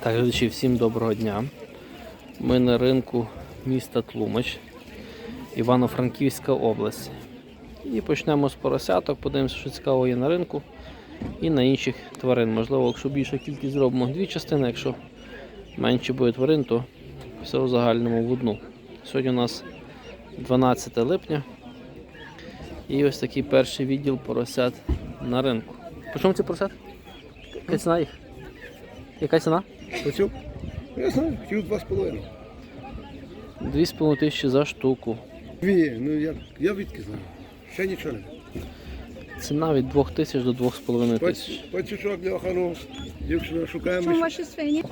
Так, глядачі, всім доброго дня. Ми на ринку міста Тлумач, Івано-Франківська область. І почнемо з поросяток, подивимося, що цікаво є на ринку і на інших тварин. Можливо, якщо більша кількість зробимо дві частини, якщо менше буде тварин, то все в загальному в одну. Сьогодні у нас 12 липня. І ось такий перший відділ поросят на ринку. По чому ці поросят? Яка ціна їх? Яка ціна? Почув? Я знаю, хотів два з половиною. 2,5 тисячі за штуку. Дві, ну я, я відки знаю. Ще нічого не. Ціна від 2 тисяч до 2,5 тисяч. Пач- Пачучок, Льоха, ну, дівчина шукаємо. Чому ваші свині?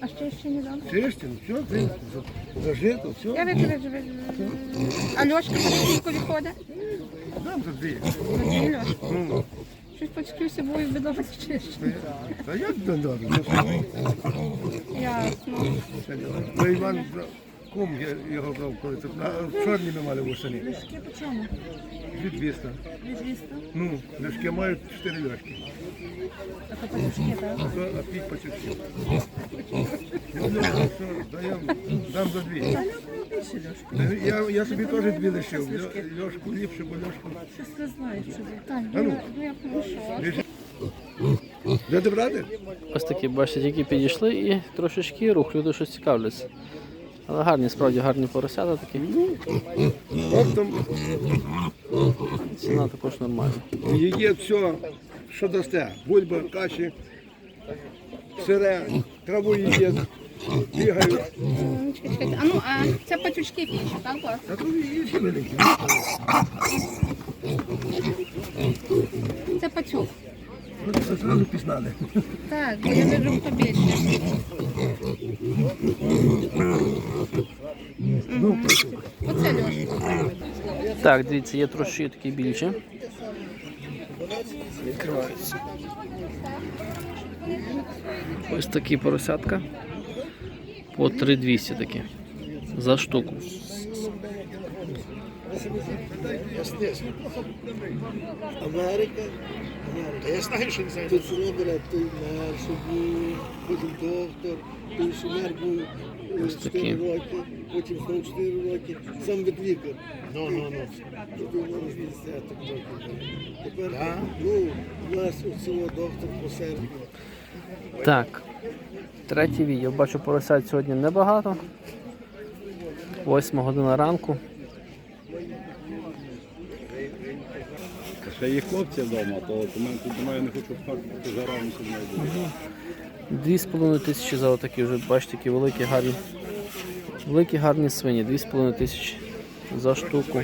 А що ще не дам? Чистим, все, ти, за- зажито, Я все. викажу. А Льошка по скільки виходить? Дам за дві. Дві Льошка. Ну, Щось почекаю собою видавати чище. та як до добре? Ну, що? Ясно. Ну, Іван, брав- кум я його брав, коли це на чорні ми мали в осені. По чому? Дві 200. Звісно. Ну, ляшки мають 4 ляшки. А то пачки, так? А а п'ять. Ну, ну, дам за дві. Я, я собі теж дві лишив. Льо- Льошку ліпше, бо Льошку. Щось ви знаєте, що ви. Так, А ну. ну я прошу. Де ти брати? Ось такі, бачите, тільки підійшли і трошечки рух, люди щось цікавляться. Але гарні, справді гарні поросята такі. От там Ціна також нормальна. є все, що дасте. Бульба, каші, сире, траву їдять, бігають. Чекай. А ну, а це патючки більше, так? у вас? А тут є всі великі. Це пацюк. Ну, це зразу пізнали. Так, я вижу побільше. Ну, Оце Льошка. Так, дивіться, є трошки такі більші. Відкриваються. Ось такі поросятка. По 3200 такі. За штуку. Америка. Америка. Я знаю, що це. Тут село бере, той мер собі, потім доктор, той сумер був Ось 4 такі. роки, потім знову 4 роки, сам відлікар. Ну, ну, ну. Тут у нас десяток років. Тепер, ну, у нас у цього доктор по сербі. Так. Третій відео. Бачу поросят сьогодні небагато. Восьма година ранку. Ще є хлопці вдома, то тому думаю, не хочу впарти жарами собі буде. Дві з половиною тисячі за отакі вже, бачите, такі великі гарні. Великі гарні свині, дві з половиною тисячі за штуку.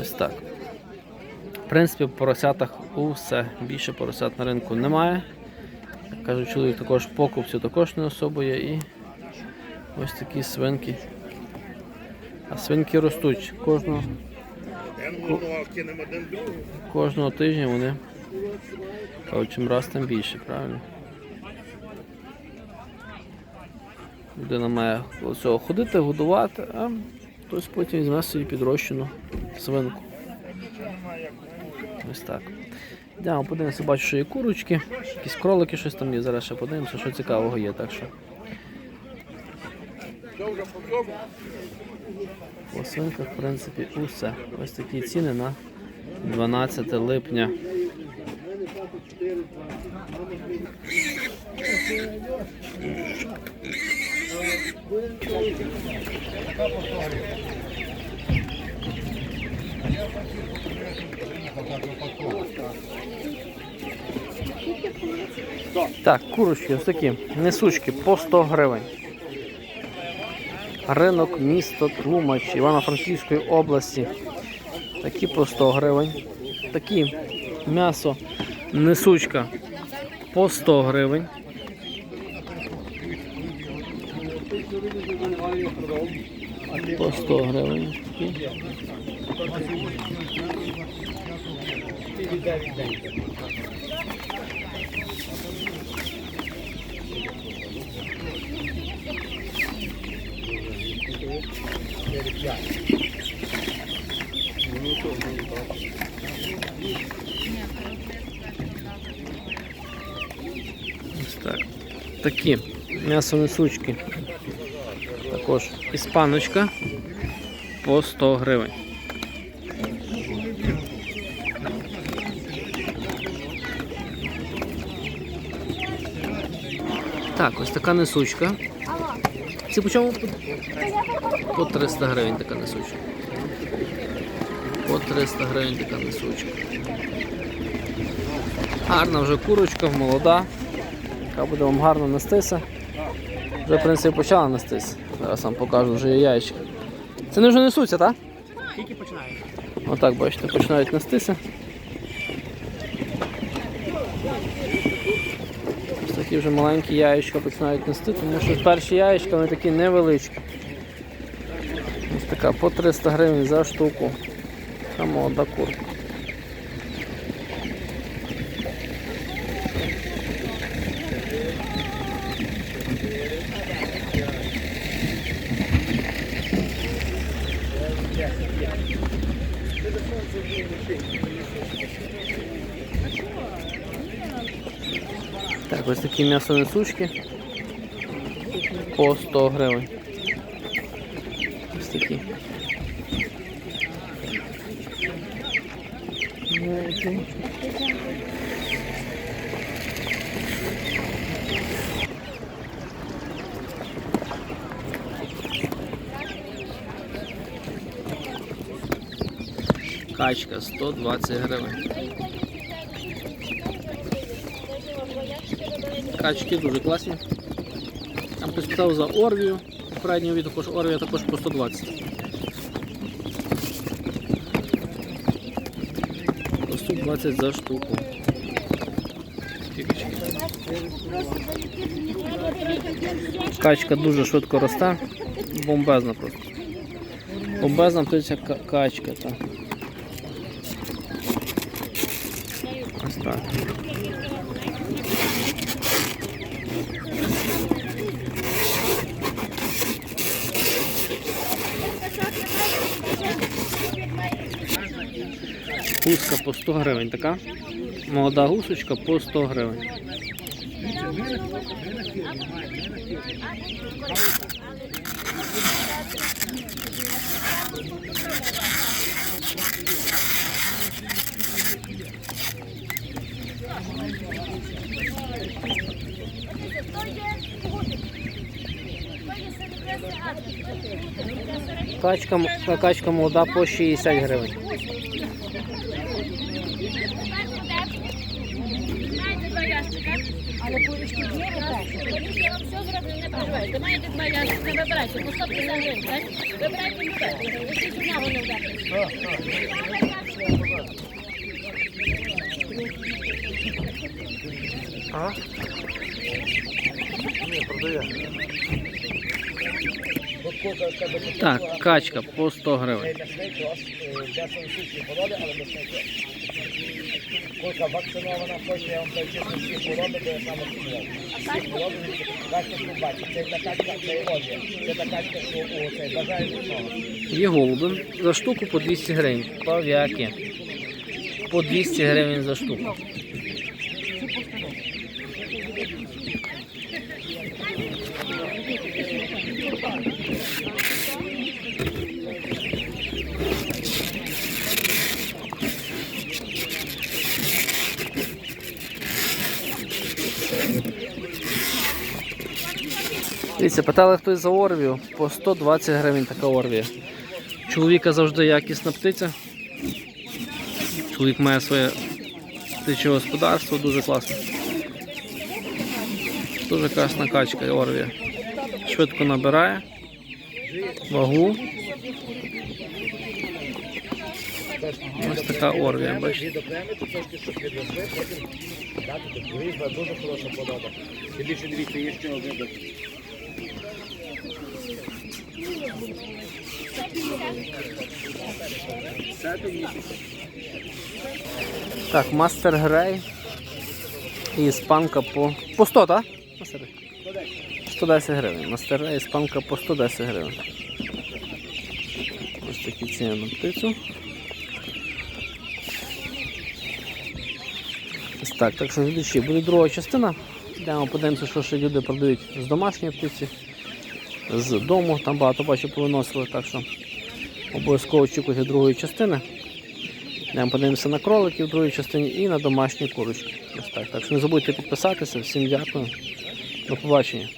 Ось так. В принципі, в поросятах усе. Більше поросят на ринку немає. Як кажуть, чоловік також покупців також не особо є. І ось такі свинки. А свинки ростуть. Кожного, кожного тижня вони чим раз тим більше, правильно? Людина має цього ходити, годувати, а хтось потім візьме собі підрощену свинку. Ось так. Йдемо, подивимося, бачу, що є курочки, якісь кролики, щось там є. Зараз ще подивимося, що цікавого є. Так що. По свинках, в принципі, усе. Ось такі ціни на 12 липня. Так, курочки ось такі, несучки по 100 гривень. Ринок місто Тлумач Івано-Франківської області. Такі по 100 гривень. Такі м'ясо несучка по 100 гривень. По 100 гривень. Ось так. Такі м'ясонесучки. Також іспаночка по 100 гривень. Так, ось така несучка. Це по чому? По 300 гривень така несучка. По 300 гривень така несучка. Гарна вже курочка, молода. Яка буде вам гарно нестися. Вже, в принципі, почала нестися. Зараз вам покажу, вже є яєчка. Це не вже несуться, так? Тільки починає. Отак, бачите, починають нестися. Такі вже маленькі яєчка починають нести, тому що перші яєчка вони такі невеличкі. Ось така по 300 гривень за штуку. Така молода курка. Ось такі м'ясонесучки по 100 гривень. Ось такі. Качка 120 гривень. Качки дуже класні. Там хтось за Орвію. Попередньо від також Орвія також по 120. По 120 за штуку. Качка дуже швидко росте. Бомбезна просто. Бомбезна птиця качка. Та. Ось так. Гуска по 100 гривень така. Молода гусочка по 100 гривень. Качка, качка молода по 60 гривень. Але курочки є, Я вам все зроблю, не переживайте. Маєте два ящики, вибирайте, по 150 гривень, так? Вибирайте любе. Якщо одного не вдати. Так, качка по 100 гривень. Курка вакцинована, хоче я вам даю чесно всі де саме хвороби. Всі хвороби, бачите, що бачите. Це та качка, це Олія. Це та качка, що. Є голуби за штуку по 200 гривень. Пав'яки. По 200 гривень за штуку. Дивіться, питали хтось за Орвію, по 120 гривень така Орвія. Чоловіка завжди якісна птиця. Чоловік має своє птиче господарство, дуже класно. Дуже класна качка Орвія. Швидко набирає вагу. Ось така Орвія, бачите. Дуже хороша порода. І більше дивіться, є ще один. Так, Мастер Грей і іспанка по. По 100, так? Мастер 110 гривень. Мастер Грей, іспанка по 110 гривень. Ось такі ціни на птицю. Так, так що глядачі, буде друга частина. Йдемо подивимося, що ще люди продають з домашньої птиці, з дому, там багато бачу повиносили, так що обов'язково очікуйте другої частини. Йдемо подивимося на кроликів в другій частині і на домашні курочки. Ось так. Так що не забудьте підписатися. Всім дякую. До побачення.